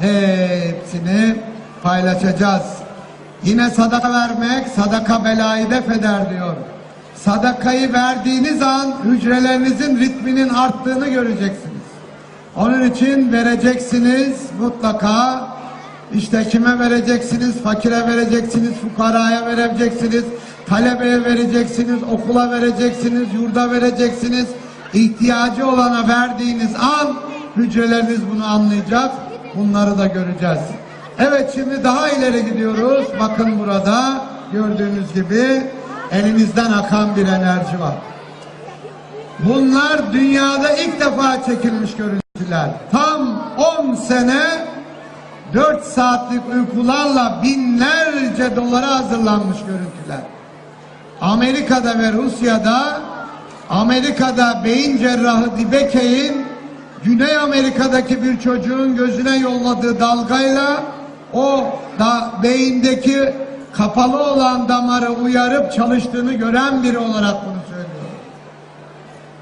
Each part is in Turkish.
hepsini paylaşacağız. Yine sadaka vermek sadaka belayı def eder diyor. Sadakayı verdiğiniz an hücrelerinizin ritminin arttığını göreceksiniz. Onun için vereceksiniz mutlaka. İşte kime vereceksiniz? Fakire vereceksiniz, fukaraya vereceksiniz, talebeye vereceksiniz, okula vereceksiniz, yurda vereceksiniz. İhtiyacı olana verdiğiniz an hücreleriniz bunu anlayacak. Bunları da göreceğiz. Evet şimdi daha ileri gidiyoruz. Bakın burada gördüğünüz gibi elimizden akan bir enerji var. Bunlar dünyada ilk defa çekilmiş görüntüler. Tam 10 sene 4 saatlik uykularla binlerce dolara hazırlanmış görüntüler. Amerika'da ve Rusya'da Amerika'da beyin cerrahı Dibekey'in Güney Amerika'daki bir çocuğun gözüne yolladığı dalgayla o da beyindeki kapalı olan damarı uyarıp çalıştığını gören biri olarak bunu söylüyorum.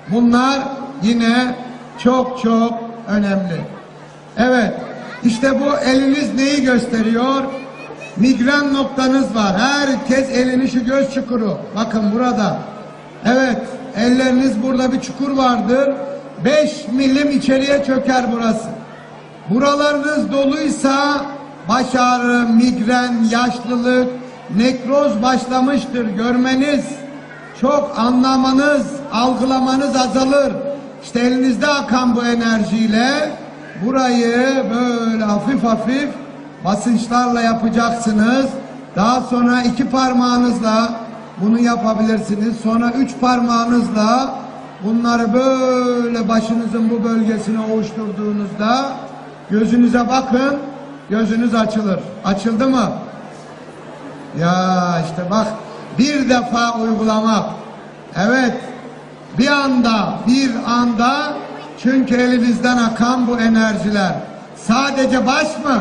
Bunlar yine çok çok önemli. Evet, işte bu eliniz neyi gösteriyor? Migren noktanız var. Herkes elini şu göz çukuru. Bakın burada. Evet, elleriniz burada bir çukur vardır. 5 milim içeriye çöker burası. Buralarınız doluysa baş ağrı, migren, yaşlılık, nekroz başlamıştır. Görmeniz, çok anlamanız, algılamanız azalır. İşte elinizde akan bu enerjiyle burayı böyle hafif hafif basınçlarla yapacaksınız. Daha sonra iki parmağınızla bunu yapabilirsiniz. Sonra üç parmağınızla bunları böyle başınızın bu bölgesine ovuşturduğunuzda gözünüze bakın, gözünüz açılır. Açıldı mı? Ya işte bak bir defa uygulamak. Evet bir anda bir anda çünkü elinizden akan bu enerjiler sadece baş mı?